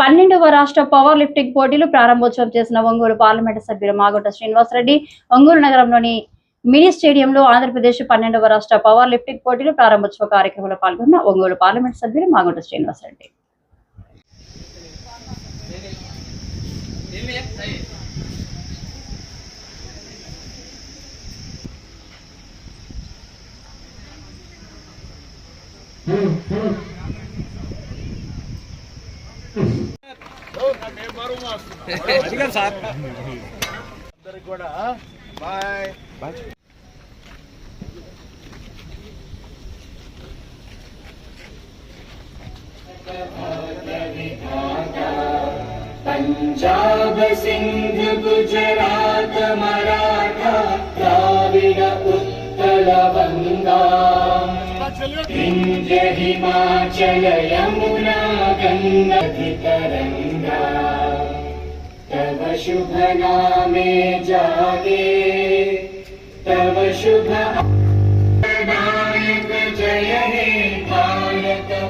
పన్నెండవ రాష్ట్ర power lifting పోటీలు ప్రారంభోత్సవం చేసిన ఒంగోలు పార్లమెంటు సభ్యులు మాగుంట శ్రీనివాసరెడ్డి. ఒంగోలు నగరంలోని మినీ స్టేడియంలో ఆంధ్రప్రదేశ్ పన్నెండవ రాష్ట్ర పవర్ లిఫ్టింగ్ పోటీలు ప్రారంభోత్సవ కార్యక్రమంలో పాల్గొన్న ఒంగోలు పార్లమెంటు సభ్యులు మాగుంట శ్రీనివాసరెడ్డి. Hmm, hmm. అందరికి కూడా బాయ్ पञ्जाब सिन्ध गुजरात मराठा द्राविड उत्कल बङ्गा विन्ध्य हिमाचल यमुना गङ्गधितरङ्गा तव शुभ नामे जागे। तव शुभ जय हे भारत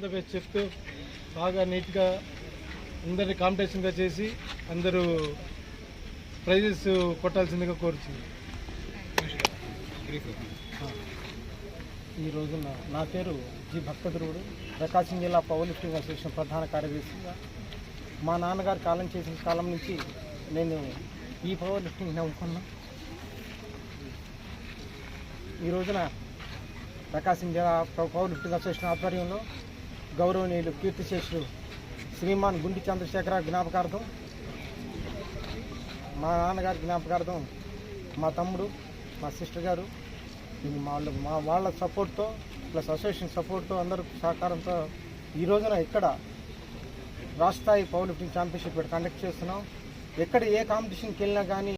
ఆల్ ద బెస్ట్ చెప్తూ బాగా నీట్గా అందరిని కాంపిటీషన్గా చేసి అందరూ ప్రైజెస్ కొట్టాల్సిందిగా కోరుతుంది ఈ రోజున నా పేరు జి భక్తధ్రువుడు. ప్రకాశం జిల్లా పవర్ లిఫ్టింగ్ అసోసియేషన్ ప్రధాన కార్యదర్శిగా. మా నాన్నగారు కాలం చేసిన కాలం నుంచి నేను ఈ పవర్ లిఫ్టింగ్ నమ్ముకున్నా. ఈ రోజున ప్రకాశం జిల్లా ప- పవర్ లిఫ్టింగ్ అసోసియేషన్ ఆధ్వర్యంలో గౌరవనీయులు కీర్తిశేషులు శ్రీమాన్ గుండి చంద్రశేఖర జ్ఞాపకార్థం మా నాన్నగారి జ్ఞాపకార్థం మా తమ్ముడు మా సిస్టర్ గారు వాళ్ళు మా వాళ్ళ మా వాళ్ళ సపోర్ట్తో ప్లస్ అసోసియేషన్ సపోర్ట్తో అందరూ సహకారంతో ఈ రోజున ఇక్కడ రాష్ట్రస్థాయి పవర్ లిఫ్టింగ్ ఛాంపియన్షిప్ కండక్ట్ చేస్తున్నాం. ఎక్కడ ఏ కాంపిటీషన్కి వెళ్ళినా కానీ